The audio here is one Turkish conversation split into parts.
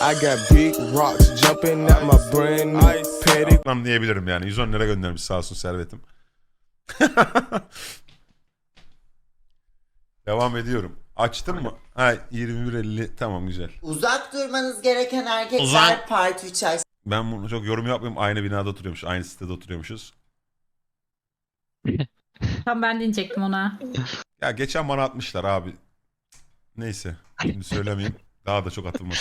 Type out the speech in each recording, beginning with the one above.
I got big rocks jumping at my brand new petty. Anlayabilirim yani. 110 lira göndermiş sağ olsun servetim. Devam ediyorum. Açtın mı? Ha 21.50 tamam güzel. Uzak durmanız gereken erkekler Uzak. part 3 ay Ben bunu çok yorum yapmayayım. Aynı binada oturuyormuş. Aynı sitede oturuyormuşuz. Tam ben diyecektim ona. Ya geçen bana atmışlar abi. Neyse. Şimdi söylemeyeyim. Daha da çok aşkım.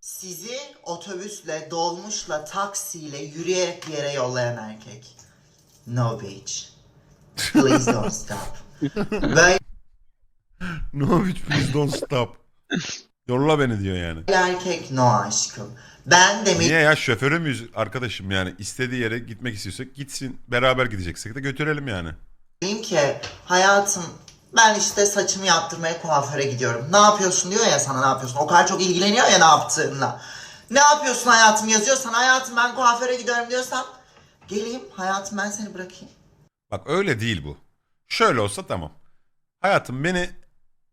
Sizi otobüsle, dolmuşla, taksiyle, yürüyerek bir yere yollayan erkek. No bitch. Please don't stop. Böyle no bitch please don't stop. Yolla beni diyor yani. erkek no aşkım. Ben de Niye ya şoförü müyüz arkadaşım yani istediği yere gitmek istiyorsak gitsin beraber gideceksek de götürelim yani. Diyeyim ki hayatım ben işte saçımı yaptırmaya kuaföre gidiyorum. Ne yapıyorsun diyor ya sana ne yapıyorsun. O kadar çok ilgileniyor ya ne yaptığınla. Ne yapıyorsun hayatım yazıyorsan hayatım ben kuaföre gidiyorum diyorsan geleyim hayatım ben seni bırakayım. Bak öyle değil bu. Şöyle olsa tamam. Hayatım beni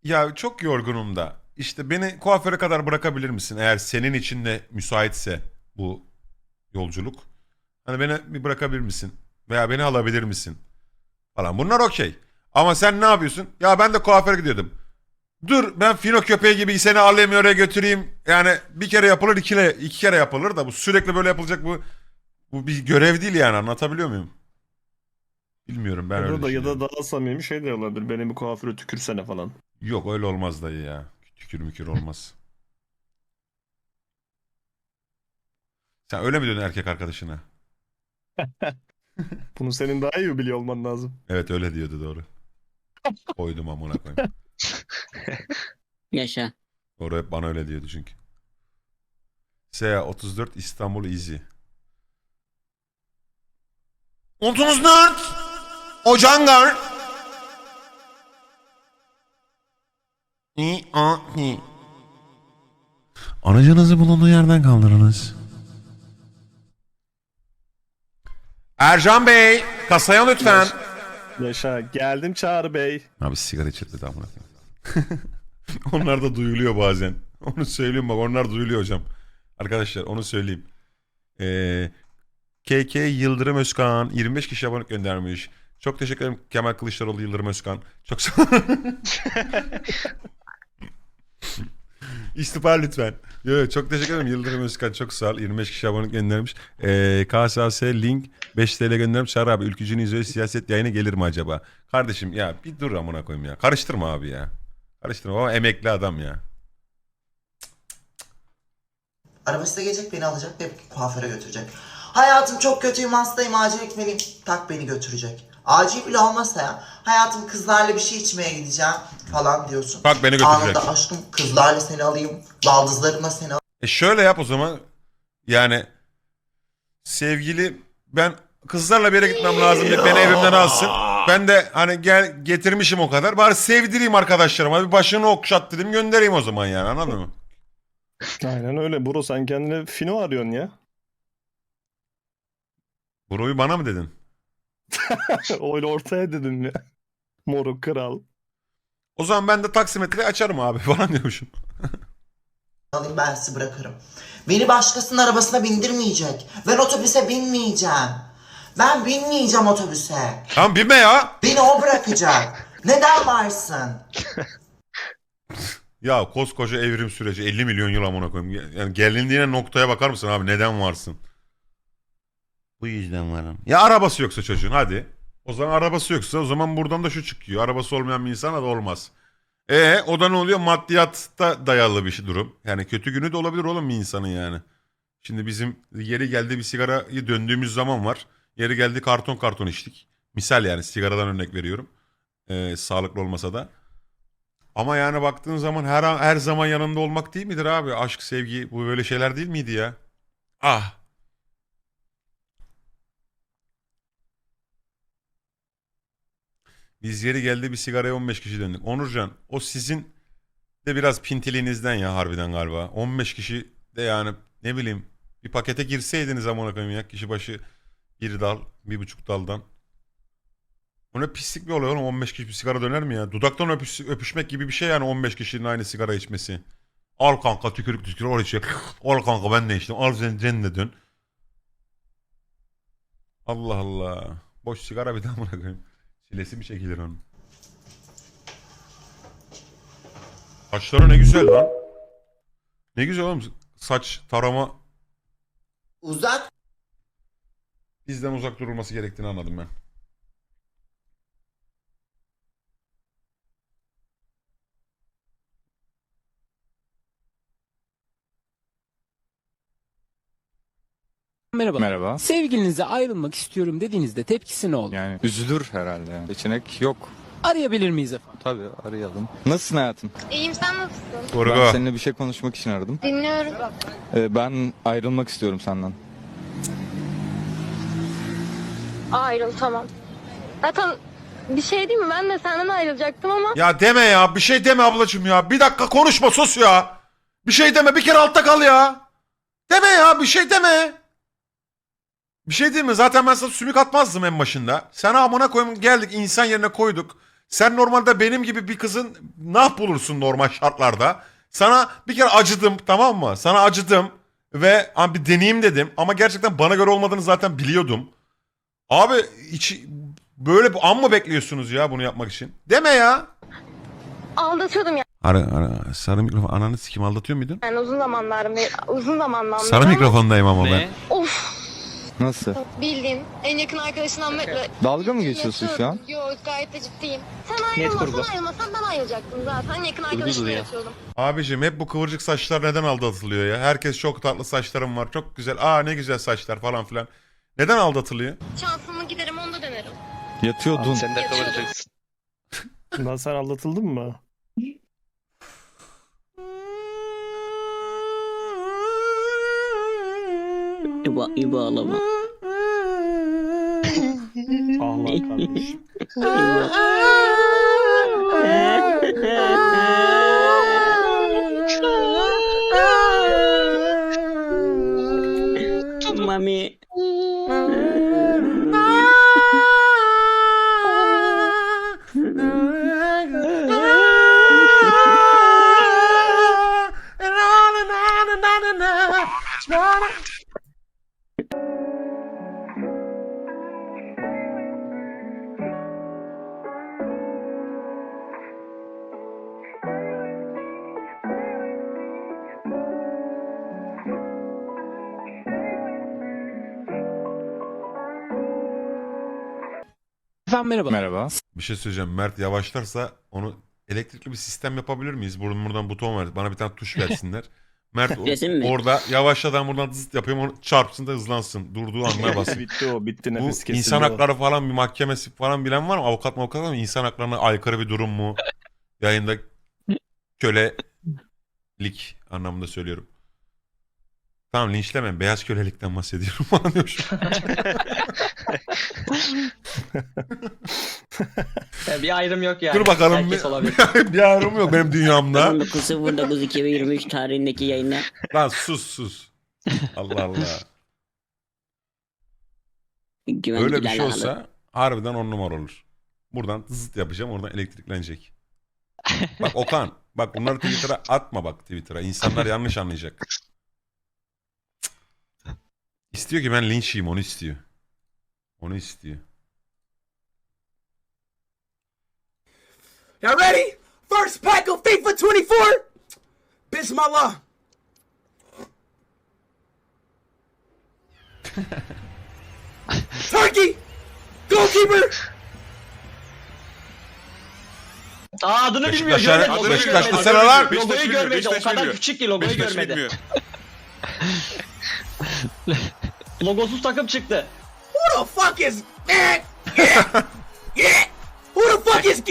ya çok yorgunum da işte beni kuaföre kadar bırakabilir misin eğer senin için de müsaitse bu yolculuk. Hani beni bir bırakabilir misin? Veya beni alabilir misin? Falan bunlar okey. Ama sen ne yapıyorsun? Ya ben de kuaföre gidiyordum. Dur ben fino köpeği gibi seni alayım oraya götüreyim. Yani bir kere yapılır iki, kere- iki kere yapılır da bu sürekli böyle yapılacak bu bu bir görev değil yani anlatabiliyor muyum? Bilmiyorum ben öyle Ya da, ya da daha samimi şey de olabilir. Beni bir kuaföre tükürsene falan. Yok öyle olmaz dayı ya. Tükür mükür olmaz. Sen öyle mi diyorsun erkek arkadaşına? Bunu senin daha iyi biliyor olman lazım. Evet öyle diyordu doğru. Koydum amına koyayım. Yaşa. Doğru hep bana öyle diyordu çünkü. SA 34 İstanbul Easy. 34 Ocangar İ a ni. Aracınızı bulunduğu yerden kaldırınız. Ercan Bey, kasaya lütfen. Yaşa. Geldim Çağrı Bey. Abi sigara içirdi amına koyayım. onlar da duyuluyor bazen. Onu söyleyeyim bak onlar duyuluyor hocam. Arkadaşlar onu söyleyeyim. Ee, KK Yıldırım Özkan 25 kişi abone göndermiş. Çok teşekkür ederim Kemal Kılıçdaroğlu Yıldırım Özkan. Çok sağ İstifa lütfen. Yo, çok teşekkür ederim Yıldırım Özkan. Çok sağ ol. 25 kişi abone göndermiş. Ee, KSS link 5 TL göndermiş. Çağrı abi ülkücünü izliyor. Siyaset yayını gelir mi acaba? Kardeşim ya bir dur amına koyayım ya. Karıştırma abi ya. Karıştırma ama emekli adam ya. Arabası gelecek beni alacak ve kuaföre götürecek. Hayatım çok kötüyüm hastayım acil gitmeliyim. Tak beni götürecek. Acil bile olmasa ya. Hayatım kızlarla bir şey içmeye gideceğim falan diyorsun. Bak beni götürecek. Anında aşkım kızlarla seni alayım. Baldızlarımla seni E şöyle yap o zaman. Yani sevgili ben kızlarla bir yere gitmem lazım deyip beni evimden alsın. Ben de hani gel getirmişim o kadar. Bari sevdireyim arkadaşlarıma. Bir başını okşat dedim göndereyim o zaman yani anladın mı? Aynen öyle. Bro sen kendine fino arıyorsun ya. Bro'yu bana mı dedin? Öyle ortaya dedim ya. Moruk kral. O zaman ben de taksimetreyi açarım abi falan diyormuşum. alayım ben sizi bırakırım. Beni başkasının arabasına bindirmeyecek. Ben otobüse binmeyeceğim. Ben binmeyeceğim otobüse. Tamam binme ya. Beni o bırakacak. Neden varsın? Ya koskoca evrim süreci 50 milyon yıl amına koyayım. Yani gelindiğine noktaya bakar mısın abi neden varsın? Bu yüzden varım. Ya arabası yoksa çocuğun hadi. O zaman arabası yoksa o zaman buradan da şu çıkıyor. Arabası olmayan bir insana da olmaz. E o da ne oluyor? Maddiyatta dayalı bir şey durum. Yani kötü günü de olabilir oğlum bir insanın yani. Şimdi bizim yeri geldi bir sigarayı döndüğümüz zaman var. Yeri geldi karton karton içtik. Misal yani sigaradan örnek veriyorum. Ee, sağlıklı olmasa da. Ama yani baktığın zaman her her zaman yanında olmak değil midir abi? Aşk, sevgi bu böyle şeyler değil miydi ya? Ah. Biz yeri geldi bir sigaraya 15 kişi döndük. Onurcan o sizin de biraz pintiliğinizden ya harbiden galiba. 15 kişi de yani ne bileyim bir pakete girseydiniz amına koyayım ya kişi başı bir dal, bir buçuk daldan. O ne pislik bir olay oğlum 15 kişi bir sigara döner mi ya? Dudaktan öpüş- öpüşmek gibi bir şey yani 15 kişinin aynı sigara içmesi. Al kanka tükürük tükürük oraya şey. Al kanka ben de içtim. Al sen, sen dön. Allah Allah. Boş sigara bir daha mı koyayım? Çilesi mi çekilir onun? Saçları ne güzel lan. Ne güzel oğlum. Saç tarama Uzak bizden uzak durulması gerektiğini anladım ben. Merhaba. Merhaba. Sevgilinize ayrılmak istiyorum dediğinizde tepkisi ne olur? Yani üzülür herhalde. yani. Seçenek yok. Arayabilir miyiz efendim? Tabii arayalım. Nasılsın hayatım? İyiyim sen nasılsın? Kurgu. Ben seninle bir şey konuşmak için aradım. Dinliyorum. Ee, ben ayrılmak istiyorum senden. Ayrıl tamam. Zaten bir şey değil mi? Ben de senden ayrılacaktım ama Ya deme ya. Bir şey deme ablacığım ya. Bir dakika konuşma sus ya. Bir şey deme. Bir kere altta kal ya. Deme ya. Bir şey deme. Bir şey değil mi? Zaten ben sana sümük atmazdım en başında. Sen amına koyayım geldik insan yerine koyduk. Sen normalde benim gibi bir kızın nah bulursun normal şartlarda. Sana bir kere acıdım tamam mı? Sana acıdım ve abi bir deneyeyim dedim ama gerçekten bana göre olmadığını zaten biliyordum. Abi içi böyle bir an mı bekliyorsunuz ya bunu yapmak için? Deme ya. aldatıyordum Ara, ara, sarı mikrofon ananı sikim aldatıyor muydun? yani uzun zamanlarım uzun zamandan beri Sarı ama- mikrofondayım ama ben. Of Nasıl? bildiğin en yakın arkadaşından böyle Dalga mı geçiyorsun şu an? Yok gayet de ciddiyim. Sen ayrılmasan ayrılmasan ben ayrılacaktım zaten. Yakın arkadaşımla yatıyordum. Abicim hep bu kıvırcık saçlar neden aldatılıyor ya? Herkes çok tatlı saçlarım var. Çok güzel. Aa ne güzel saçlar falan filan. Neden aldatılıyor? Şansımı giderim onda denerim. Yatıyordun. Sen de kıvıracaksın. Lan sen aldatıldın mı? İba, İba ağlama. Ağla kardeşim. İba. Mami. Efendim merhaba. Merhaba. Bir şey söyleyeceğim. Mert yavaşlarsa onu elektrikli bir sistem yapabilir miyiz? Buradan, buradan buton ver. Bana bir tane tuş versinler. Mert mi? orada yavaşladan buradan zıt yapayım onu çarpsın da hızlansın. Durduğu anda basın. bitti o bitti Bu nefes kesildi. insan o. hakları falan bir mahkemesi falan bilen var mı? Avukat mı avukat mı? İnsan haklarına aykırı bir durum mu? Yayında kölelik anlamında söylüyorum. Tamam linçlemeyin. Beyaz kölelikten bahsediyorum falan diyor bir ayrım yok yani. Dur bakalım. Herkes Bir, olabilir. bir ayrım yok benim dünyamda. 19.09.2023 tarihindeki yayına Lan sus sus. Allah Allah. güvenliklerle Öyle bir şey alakalı. olsa harbiden on numara olur. Buradan zıt yapacağım oradan elektriklenecek. Bak Okan bak bunları Twitter'a atma bak Twitter'a. İnsanlar yanlış anlayacak. İstiyor ki ben linç yiyeyim onu istiyor. Onu istiyor. Y'all ready? First pack of FIFA 24. Bismillah. Turkey. Goalkeeper. Aa adını bilmiyor. Beşiktaş- Görmedi. Logoyu Beşiktaş görmedi. desene lan. Logoyu görmedi. O kadar küçük ki logoyu görmedi. Logosuz takım çıktı. Who the fuck is man? Yeah. Yeah. Who the fuck is